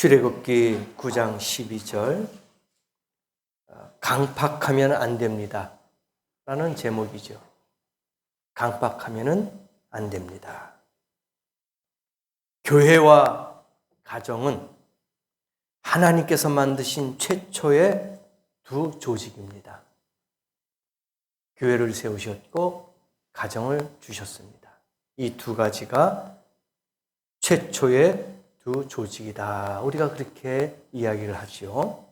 출애굽기 9장 12절 어, 강팍하면 안 됩니다. 라는 제목이죠. 강팍하면은 안 됩니다. 교회와 가정은 하나님께서 만드신 최초의 두 조직입니다. 교회를 세우셨고 가정을 주셨습니다. 이 두 가지가 최초의 두 조직이다. 우리가 그렇게 이야기를 하죠.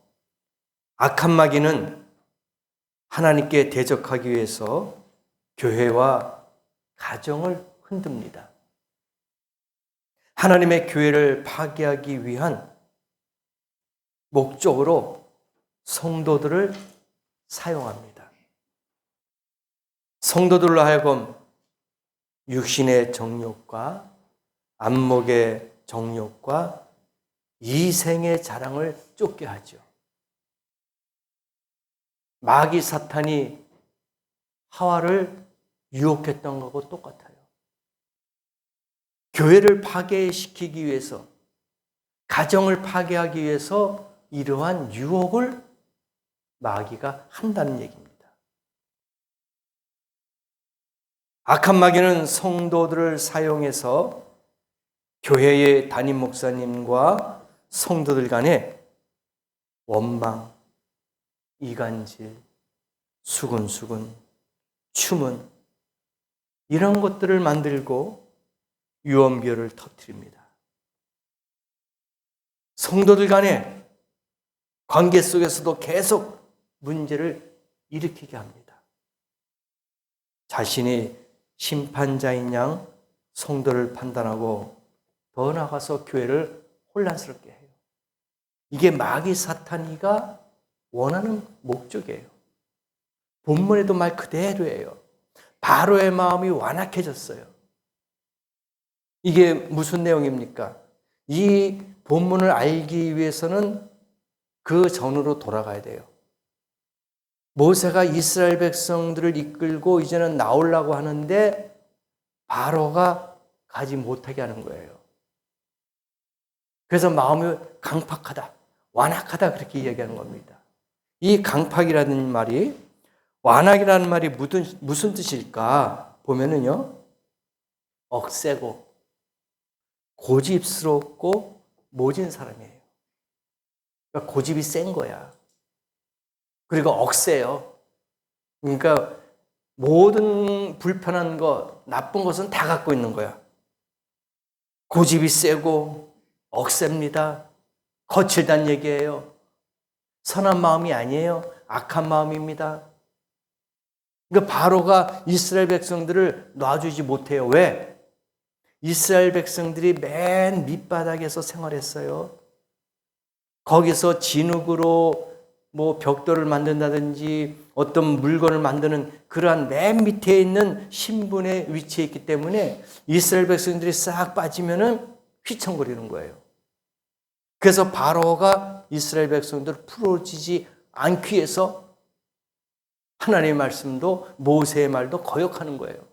악한 마귀는 하나님께 대적하기 위해서 교회와 가정을 흔듭니다. 하나님의 교회를 파괴하기 위한 목적으로 성도들을 사용합니다. 성도들로 하여금 육신의 정욕과 안목의 정욕과 이생의 자랑을 쫓게 하죠. 마귀 사탄이 하와를 유혹했던 거하고 똑같아요. 교회를 파괴시키기 위해서, 가정을 파괴하기 위해서 이러한 유혹을 마귀가 한다는 얘기입니다. 악한 마귀는 성도들을 사용해서 교회의 담임 목사님과 성도들 간에 원망, 이간질, 수근수근, 춤은 이런 것들을 만들고 유언비어를 터뜨립니다. 성도들 간에 관계 속에서도 계속 문제를 일으키게 합니다. 자신이 심판자인 양 성도를 판단하고 더 나가서 교회를 혼란스럽게 해요. 이게 마귀 사탄이가 원하는 목적이에요. 본문에도 말 그대로예요. 바로의 마음이 완악해졌어요. 이게 무슨 내용입니까? 이 본문을 알기 위해서는 그 전으로 돌아가야 돼요. 모세가 이스라엘 백성들을 이끌고 이제는 나오려고 하는데 바로가 가지 못하게 하는 거예요. 그래서 마음이 강팍하다, 완악하다 그렇게 이야기하는 겁니다. 이 강팍이라는 말이 완악이라는 말이 무슨, 무슨 뜻일까 보면은요 억세고 고집스럽고 모진 사람이에요. 그러니까 고집이 센 거야. 그리고 억세요. 그러니까 모든 불편한 것, 나쁜 것은 다 갖고 있는 거야. 고집이 세고 억셉니다. 거칠단 얘기예요. 선한 마음이 아니에요. 악한 마음입니다. 그러니까 바로가 이스라엘 백성들을 놔주지 못해요. 왜? 이스라엘 백성들이 맨 밑바닥에서 생활했어요. 거기서 진흙으로 뭐 벽돌을 만든다든지 어떤 물건을 만드는 그러한 맨 밑에 있는 신분의 위치에 있기 때문에 이스라엘 백성들이 싹 빠지면은 휘청거리는 거예요. 그래서 바로가 이스라엘 백성들을 풀어지지 않기 위해서 하나님의 말씀도 모세의 말도 거역하는 거예요.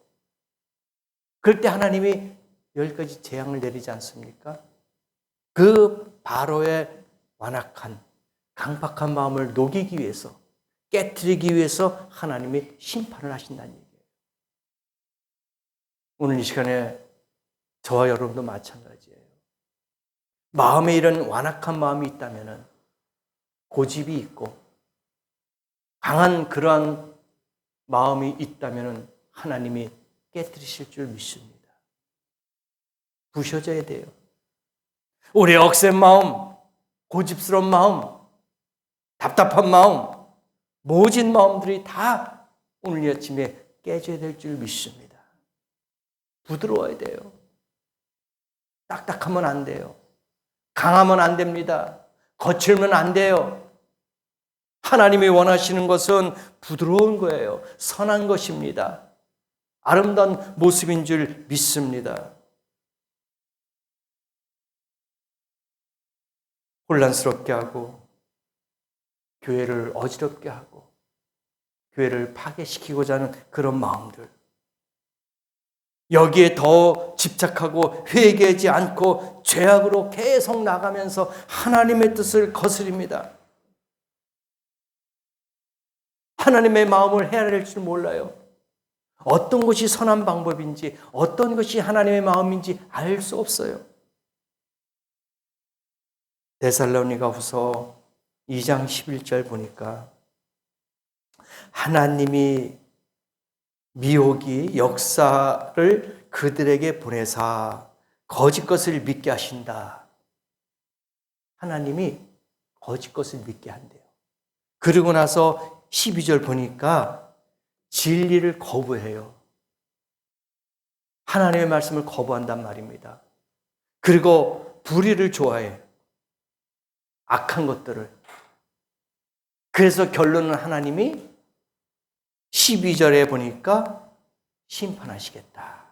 그럴 때 하나님이 열 가지 재앙을 내리지 않습니까? 그 바로의 완악한 강박한 마음을 녹이기 위해서 깨뜨리기 위해서 하나님이 심판을 하신다는 얘기예요. 오늘 이 시간에 저와 여러분도 마찬가지예요. 마음에 이런 완악한 마음이 있다면 고집이 있고 강한 그러한 마음이 있다면 하나님이 깨뜨리실 줄 믿습니다. 부셔져야 돼요. 우리 억센 마음, 고집스러운 마음, 답답한 마음, 모진 마음들이 다 오늘 아침에 깨져야 될 줄 믿습니다. 부드러워야 돼요. 딱딱하면 안 돼요. 강하면 안 됩니다. 거칠면 안 돼요. 하나님이 원하시는 것은 부드러운 거예요. 선한 것입니다. 아름다운 모습인 줄 믿습니다. 혼란스럽게 하고 교회를 어지럽게 하고 교회를 파괴시키고자 하는 그런 마음들 여기에 더 집착하고 회개하지 않고 죄악으로 계속 나가면서 하나님의 뜻을 거스립니다. 하나님의 마음을 헤아릴 줄 몰라요. 어떤 것이 선한 방법인지, 어떤 것이 하나님의 마음인지 알 수 없어요. 데살로니가 후서 2장 11절 보니까 하나님이 미혹이 역사를 그들에게 보내사 거짓 것을 믿게 하신다. 하나님이 거짓 것을 믿게 한대요. 그러고 나서 12절 보니까 진리를 거부해요. 하나님의 말씀을 거부한단 말입니다. 그리고 불의를 좋아해. 악한 것들을. 그래서 결론은 하나님이 12절에 보니까 심판하시겠다.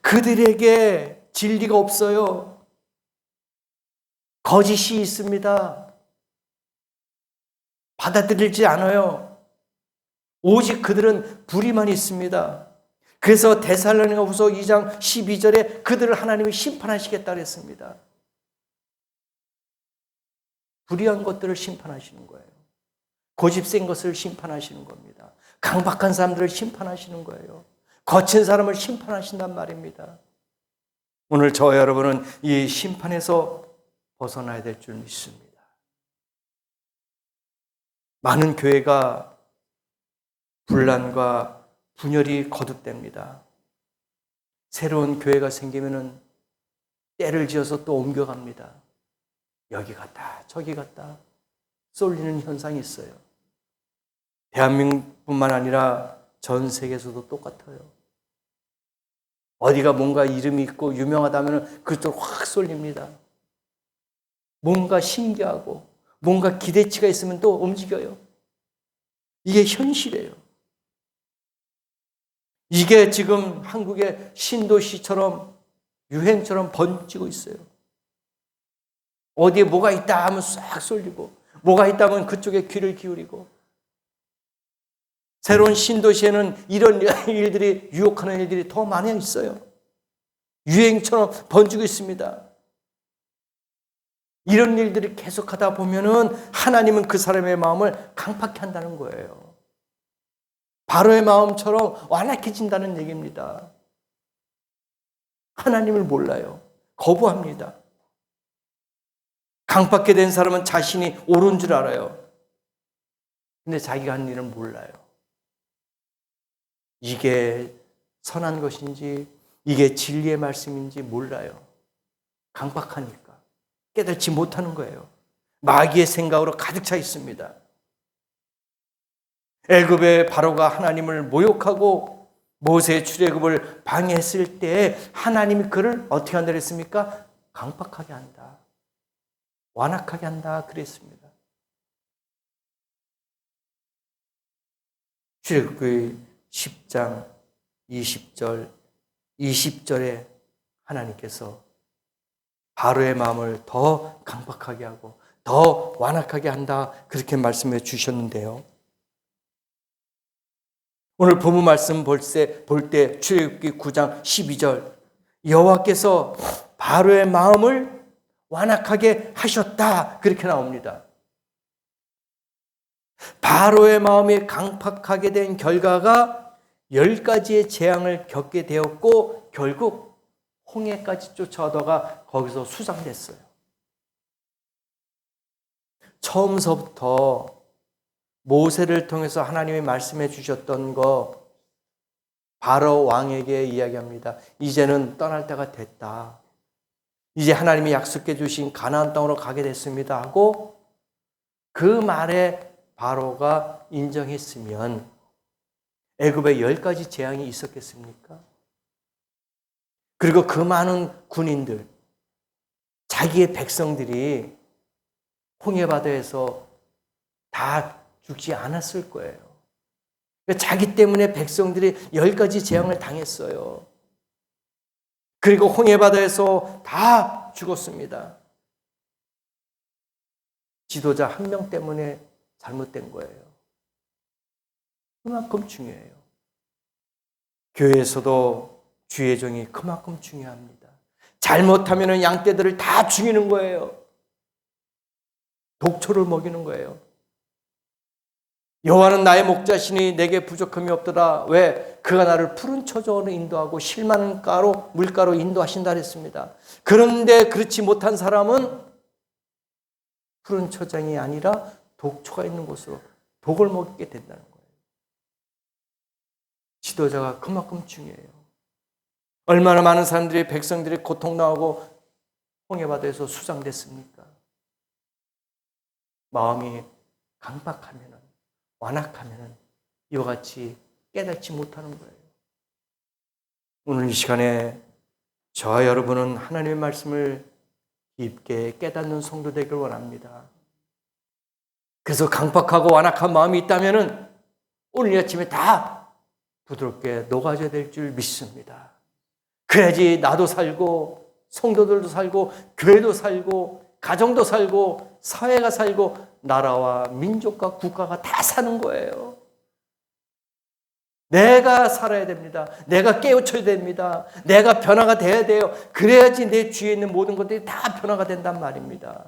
그들에게 진리가 없어요. 거짓이 있습니다. 받아들이지 않아요. 오직 그들은 불의만 있습니다. 그래서 데살로니가 후서 2장 12절에 그들을 하나님이 심판하시겠다 그랬습니다. 불의한 것들을 심판하시는 거예요. 고집 센 것을 심판하시는 겁니다. 강박한 사람들을 심판하시는 거예요. 거친 사람을 심판하신단 말입니다. 오늘 저 여러분은 이 심판에서 벗어나야 될 줄 믿습니다. 많은 교회가 분란과 분열이 거듭됩니다. 새로운 교회가 생기면은 때를 지어서 또 옮겨갑니다. 여기 갔다 저기 갔다 쏠리는 현상이 있어요. 대한민국뿐만 아니라 전 세계에서도 똑같아요. 어디가 뭔가 이름이 있고 유명하다면 그쪽으로 확 쏠립니다. 뭔가 신기하고 뭔가 기대치가 있으면 또 움직여요. 이게 현실이에요. 이게 지금 한국의 신도시처럼 유행처럼 번지고 있어요. 어디에 뭐가 있다 하면 싹 쏠리고, 뭐가 있다 하면 그쪽에 귀를 기울이고. 새로운 신도시에는 이런 일들이, 유혹하는 일들이 더 많이 있어요. 유행처럼 번지고 있습니다. 이런 일들이 계속하다 보면은 하나님은 그 사람의 마음을 강팍해 한다는 거예요. 바로의 마음처럼 완악해진다는 얘기입니다. 하나님을 몰라요. 거부합니다. 강팍게 된 사람은 자신이 옳은 줄 알아요. 근데 자기가 한 일은 몰라요. 이게 선한 것인지, 이게 진리의 말씀인지 몰라요. 강박하니까. 깨닫지 못하는 거예요. 마귀의 생각으로 가득 차 있습니다. 애굽의 바로가 하나님을 모욕하고 모세의 출애굽을 방해했을 때 하나님이 그를 어떻게 한다 그랬습니까? 강박하게 한다. 완악하게 한다 그랬습니다. 출애굽기 10장 20절 20절에 하나님께서 바로의 마음을 더 강박하게 하고 더 완악하게 한다 그렇게 말씀해 주셨는데요. 오늘 본문 말씀 볼때 볼때 출애굽기 9장 12절 여호와께서 바로의 마음을 완악하게 하셨다 그렇게 나옵니다. 바로의 마음이 강팍하게 된 결과가 열 가지의 재앙을 겪게 되었고 결국 홍해까지 쫓아오다가 거기서 수상됐어요. 처음서부터 모세를 통해서 하나님이 말씀해 주셨던 거 바로 왕에게 이야기합니다. 이제는 떠날 때가 됐다. 이제 하나님이 약속해 주신 가나안 땅으로 가게 됐습니다 하고 그 말에 바로가 인정했으면 애굽에 열 가지 재앙이 있었겠습니까? 그리고 그 많은 군인들, 자기의 백성들이 홍해바다에서 다 죽지 않았을 거예요. 그러니까 자기 때문에 백성들이 열 가지 재앙을 당했어요. 그리고 홍해바다에서 다 죽었습니다. 지도자 한 명 때문에 잘못된 거예요. 그만큼 중요해요. 교회에서도 주의 종이 그만큼 중요합니다. 잘못하면 양떼들을 다 죽이는 거예요. 독초를 먹이는 거예요. 여호와는 나의 목자시니 내게 부족함이 없더라. 왜? 그가 나를 푸른 초저로 인도하고 실만한 가로 물가로 인도하신다 그랬습니다. 그런데 그렇지 못한 사람은 푸른 초장이 아니라 독초가 있는 곳으로 독을 먹게 된다는 거예요. 지도자가 그만큼 중요해요. 얼마나 많은 사람들이 백성들이 고통당하고 홍해바다에서 수장됐습니까? 마음이 강박하면은 완악하면은 이와 같이 깨닫지 못하는 거예요. 오늘 이 시간에 저와 여러분은 하나님의 말씀을 깊게 깨닫는 성도 되길 원합니다. 그래서 강박하고 완악한 마음이 있다면은 오늘 이 아침에 다 부드럽게 녹아져야 될 줄 믿습니다. 그래야지 나도 살고 성도들도 살고 교회도 살고 가정도 살고 사회가 살고 나라와 민족과 국가가 다 사는 거예요. 내가 살아야 됩니다. 내가 깨우쳐야 됩니다. 내가 변화가 돼야 돼요. 그래야지 내 주위에 있는 모든 것들이 다 변화가 된단 말입니다.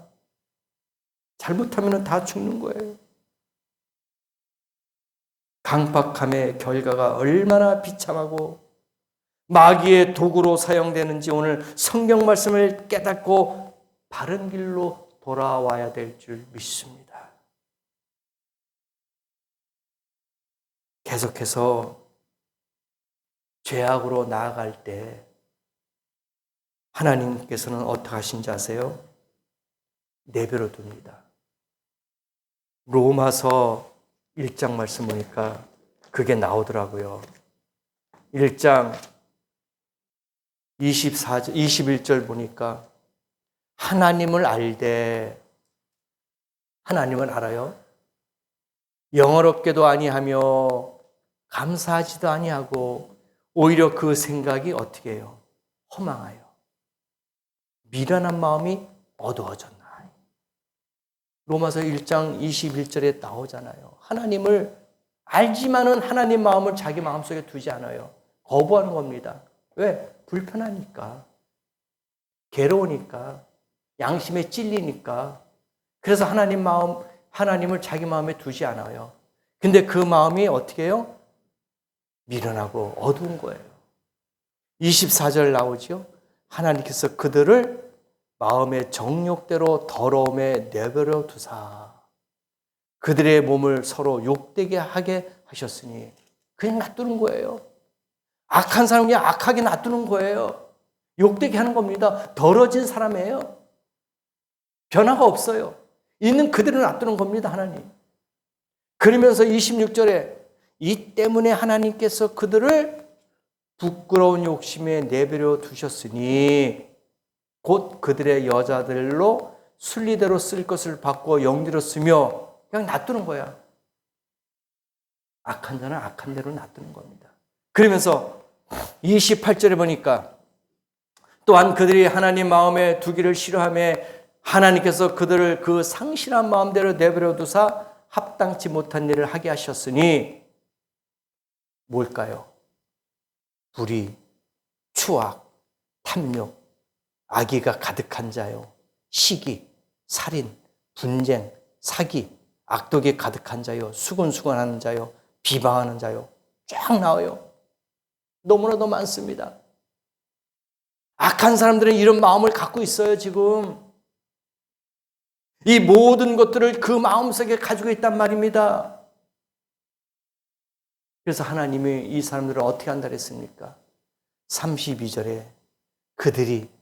잘못하면 다 죽는 거예요. 강박함의 결과가 얼마나 비참하고 마귀의 도구로 사용되는지 오늘 성경 말씀을 깨닫고 바른 길로 돌아와야 될 줄 믿습니다. 계속해서 죄악으로 나아갈 때 하나님께서는 어떻게 하신지 아세요? 내버려 둡니다. 로마서 1장 말씀 보니까 그게 나오더라고요. 1장 24절, 21절 보니까 하나님을 알되 하나님을 알아요. 영어롭게도 아니하며 감사하지도 아니하고 오히려 그 생각이 어떻게 해요? 허망하여. 미련한 마음이 어두워졌나. 로마서 1장 21절에 나오잖아요. 하나님을 알지만은 하나님 마음을 자기 마음속에 두지 않아요. 거부하는 겁니다. 왜? 불편하니까. 괴로우니까. 양심에 찔리니까. 그래서 하나님 마음, 하나님을 자기 마음에 두지 않아요. 근데 그 마음이 어떻게 해요? 미련하고 어두운 거예요. 24절 나오죠? 하나님께서 그들을 마음의 정욕대로 더러움에 내버려 두사. 그들의 몸을 서로 욕되게 하게 하셨으니 그냥 놔두는 거예요. 악한 사람 그냥 악하게 놔두는 거예요. 욕되게 하는 겁니다. 더러진 사람이에요. 변화가 없어요. 있는 그대로 놔두는 겁니다, 하나님. 그러면서 26절에 이 때문에 하나님께서 그들을 부끄러운 욕심에 내버려 두셨으니 곧 그들의 여자들로 순리대로 쓸 것을 바꾸어 영리로 쓰며 그냥 놔두는 거야. 악한 자는 악한 대로 놔두는 겁니다. 그러면서 28절에 보니까 또한 그들이 하나님 마음에 두기를 싫어하며 하나님께서 그들을 그 상실한 마음대로 내버려 두사 합당치 못한 일을 하게 하셨으니 뭘까요? 불의, 추악, 탐욕, 악의가 가득한 자요. 시기, 살인, 분쟁, 사기, 악독이 가득한 자요. 수근수근하는 자요. 비방하는 자요. 쫙 나와요. 너무나도 많습니다. 악한 사람들은 이런 마음을 갖고 있어요, 지금. 이 모든 것들을 그 마음속에 가지고 있단 말입니다. 그래서 하나님이 이 사람들을 어떻게 한다 그랬습니까? 32절에 그들이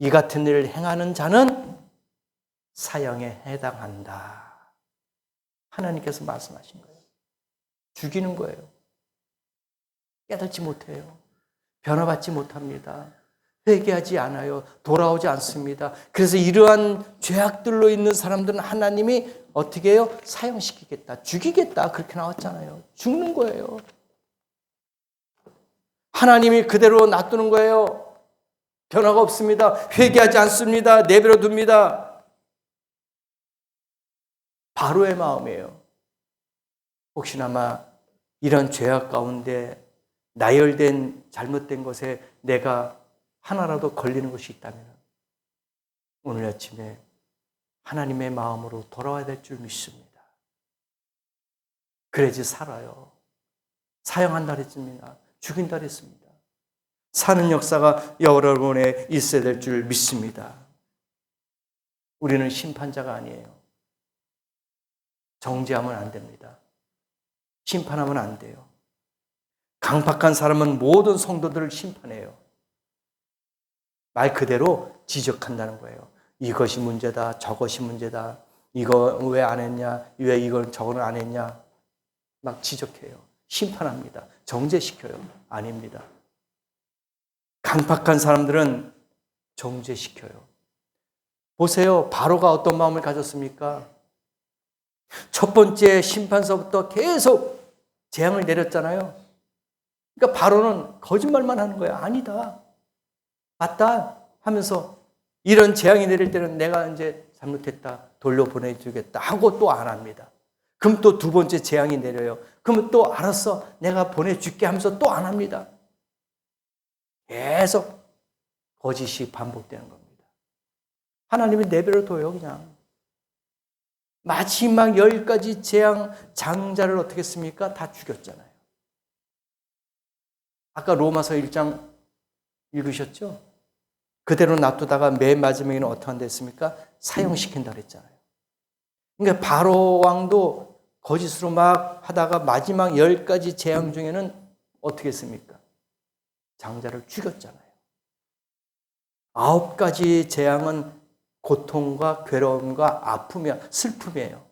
이 같은 일을 행하는 자는 사형에 해당한다. 하나님께서 말씀하신 거예요. 죽이는 거예요. 깨닫지 못해요. 변화받지 못합니다. 회개하지 않아요. 돌아오지 않습니다. 그래서 이러한 죄악들로 있는 사람들은 하나님이 어떻게 해요? 사형시키겠다. 죽이겠다. 그렇게 나왔잖아요. 죽는 거예요. 하나님이 그대로 놔두는 거예요. 변화가 없습니다. 회개하지 않습니다. 내버려 둡니다. 바로의 마음이에요. 혹시나마 이런 죄악 가운데 나열된 잘못된 것에 내가 하나라도 걸리는 것이 있다면 오늘 아침에 하나님의 마음으로 돌아와야 될 줄 믿습니다. 그래야지 살아요. 사형한다 그랬습니다. 죽인다 그랬습니다. 사는 역사가 여러분에 있어야 될 줄 믿습니다. 우리는 심판자가 아니에요. 정죄하면 안 됩니다. 심판하면 안 돼요. 강팍한 사람은 모든 성도들을 심판해요. 말 그대로 지적한다는 거예요. 이것이 문제다, 저것이 문제다, 이거 왜 안 했냐, 왜 이걸 저거는 안 했냐, 막 지적해요. 심판합니다. 정죄시켜요. 아닙니다. 강팍한 사람들은 정죄시켜요. 보세요. 바로가 어떤 마음을 가졌습니까? 첫 번째 심판서부터 계속 재앙을 내렸잖아요. 그러니까 바로는 거짓말만 하는 거야. 아니다. 맞다. 하면서 이런 재앙이 내릴 때는 내가 이제 잘못했다. 돌려보내주겠다. 하고 또 안 합니다. 그럼 또 두 번째 재앙이 내려요. 그러면 또 알았어. 내가 보내줄게 하면서 또 안 합니다. 계속 거짓이 반복되는 겁니다. 하나님이 내버려 둬요, 그냥. 마지막 열 가지 재앙 장자를 어떻게 했습니까? 다 죽였잖아요. 아까 로마서 1장 읽으셨죠? 그대로 놔두다가 맨 마지막에는 어떻게 한다 했습니까? 사형시킨다 그랬잖아요. 그러니까 바로 왕도 거짓으로 막 하다가 마지막 열 가지 재앙 중에는 어떻게 했습니까? 장자를 죽였잖아요. 아홉 가지 재앙은 고통과 괴로움과 아픔이야, 슬픔이에요.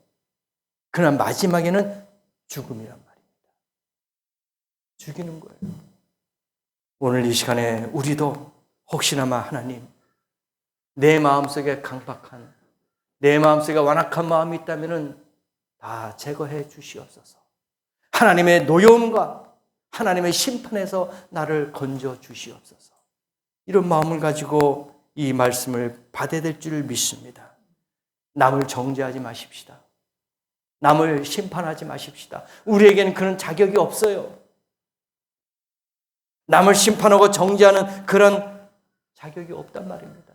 그러나 마지막에는 죽음이란 말입니다. 죽이는 거예요. 오늘 이 시간에 우리도 혹시나마 하나님, 내 마음속에 강박한, 내 마음속에 완악한 마음이 있다면 다 제거해 주시옵소서. 하나님의 노여움과 하나님의 심판에서 나를 건져 주시옵소서. 이런 마음을 가지고 이 말씀을 받아야 될 줄 믿습니다. 남을 정죄하지 마십시다. 남을 심판하지 마십시다. 우리에게는 그런 자격이 없어요. 남을 심판하고 정죄하는 그런 자격이 없단 말입니다.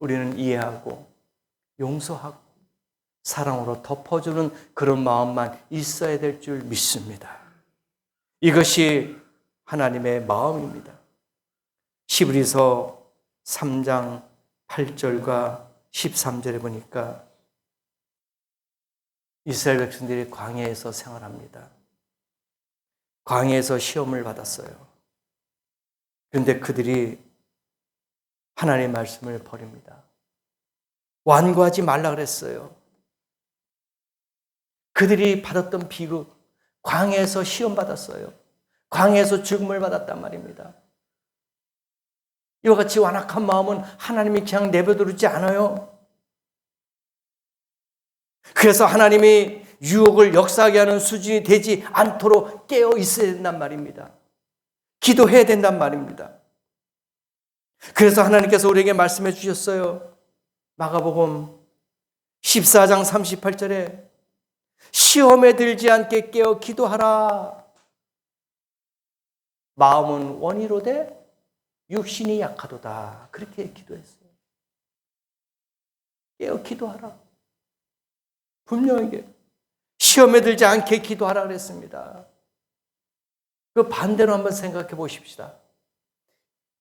우리는 이해하고 용서하고 사랑으로 덮어주는 그런 마음만 있어야 될 줄 믿습니다. 이것이 하나님의 마음입니다. 시브리서 3장 8절과 13절에 보니까 이스라엘 백성들이 광야에서 생활합니다. 광야에서 시험을 받았어요. 그런데 그들이 하나님의 말씀을 버립니다. 완고하지 말라 그랬어요. 그들이 받았던 비극, 광야에서 시험 받았어요. 광야에서 죽음을 받았단 말입니다. 이와 같이 완악한 마음은 하나님이 그냥 내버려두지 않아요. 그래서 하나님이 유혹을 역사하게 하는 수준이 되지 않도록 깨어 있어야 된단 말입니다. 기도해야 된단 말입니다. 그래서 하나님께서 우리에게 말씀해 주셨어요. 마가복음 14장 38절에 시험에 들지 않게 깨어 기도하라. 마음은 원이로되 육신이 약하도다. 그렇게 기도했어요. 깨어 기도하라. 분명하게 시험에 들지 않게 기도하라 그랬습니다. 그 반대로 한번 생각해 보십시다.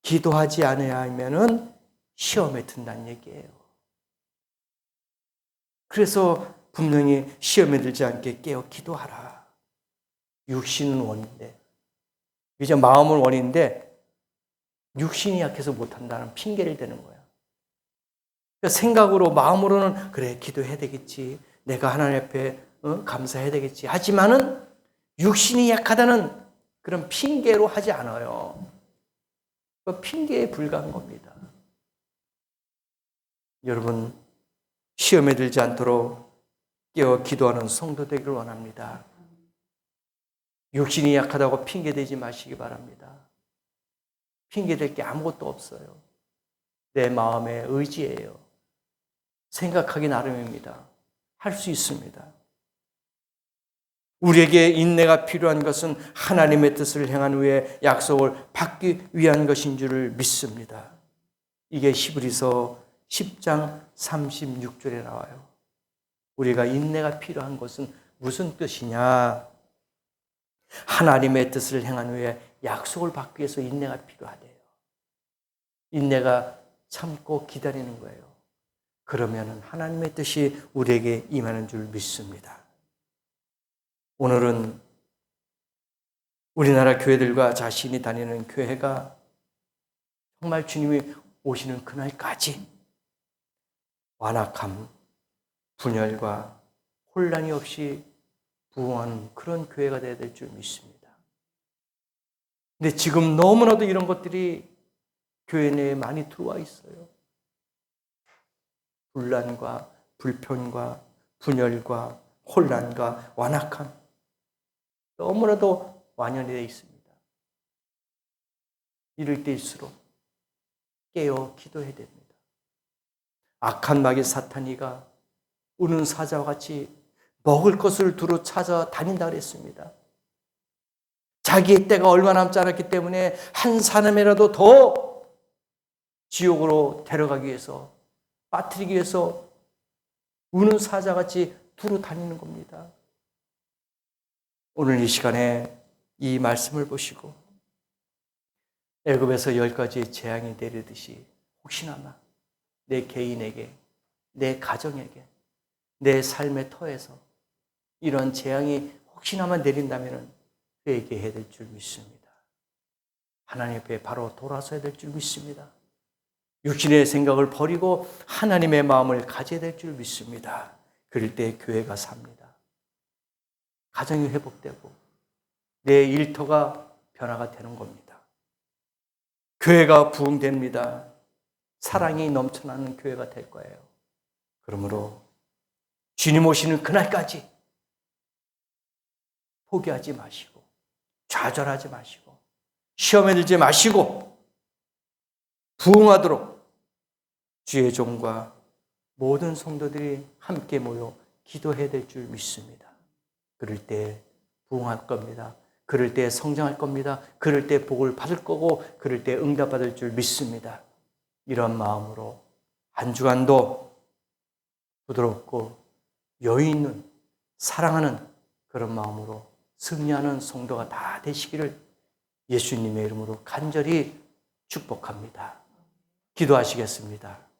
기도하지 않아야 하면은 시험에 든다는 얘기예요. 그래서 분명히 시험에 들지 않게 깨어 기도하라. 육신은 원인데, 이제 마음은 원인데, 육신이 약해서 못한다는 핑계를 대는 거야. 그러니까 생각으로, 마음으로는, 그래, 기도해야 되겠지. 내가 하나님 앞에 어? 감사해야 되겠지. 하지만은, 육신이 약하다는 그런 핑계로 하지 않아요. 그 핑계에 불과한 겁니다. 여러분, 시험에 들지 않도록 깨어 기도하는 성도 되기를 원합니다. 육신이 약하다고 핑계대지 마시기 바랍니다. 핑계댈 게 아무것도 없어요. 내 마음의 의지예요. 생각하기 나름입니다. 할 수 있습니다. 우리에게 인내가 필요한 것은 하나님의 뜻을 행한 후에 약속을 받기 위한 것인 줄을 믿습니다. 이게 히브리서 10장 36절에 나와요. 우리가 인내가 필요한 것은 무슨 뜻이냐? 하나님의 뜻을 행한 후에 약속을 받기 위해서 인내가 필요하대요. 인내가 참고 기다리는 거예요. 그러면 하나님의 뜻이 우리에게 임하는 줄 믿습니다. 오늘은 우리나라 교회들과 자신이 다니는 교회가 정말 주님이 오시는 그날까지 완악함, 분열과 혼란이 없이 부흥하는 그런 교회가 되어야 될 줄 믿습니다. 근데 지금 너무나도 이런 것들이 교회 내에 많이 들어와 있어요. 분란과 불편과 분열과 혼란과 완악함 너무나도 완연히 되어 있습니다. 이럴 때일수록 깨어 기도해야 됩니다. 악한 마귀 사탄이가 우는 사자와 같이 먹을 것을 두루 찾아 다닌다 그랬습니다. 자기의 때가 얼마 남지 않았기 때문에 한 사람이라도 더 지옥으로 데려가기 위해서 빠뜨리기 위해서 우는 사자같이 두루 다니는 겁니다. 오늘 이 시간에 이 말씀을 보시고 애굽에서 열 가지의 재앙이 내리듯이 혹시나마 내 개인에게 내 가정에게 내 삶의 터에서 이런 재앙이 혹시나마 내린다면 회개해야 될 줄 믿습니다. 하나님 앞에 바로 돌아서야 될 줄 믿습니다. 육신의 생각을 버리고 하나님의 마음을 가져야 될 줄 믿습니다. 그럴 때 교회가 삽니다. 가정이 회복되고 내 일터가 변화가 되는 겁니다. 교회가 부흥됩니다. 사랑이 넘쳐나는 교회가 될 거예요. 그러므로 주님 오시는 그날까지 포기하지 마시고 좌절하지 마시고 시험에 들지 마시고 부흥하도록 주의 종과 모든 성도들이 함께 모여 기도해야 될 줄 믿습니다. 그럴 때 부흥할 겁니다. 그럴 때 성장할 겁니다. 그럴 때 복을 받을 거고 그럴 때 응답받을 줄 믿습니다. 이런 마음으로 한 주간도 부드럽고 여유 있는 사랑하는 그런 마음으로 승리하는 성도가 다 되시기를 예수님의 이름으로 간절히 축복합니다. 기도하시겠습니다.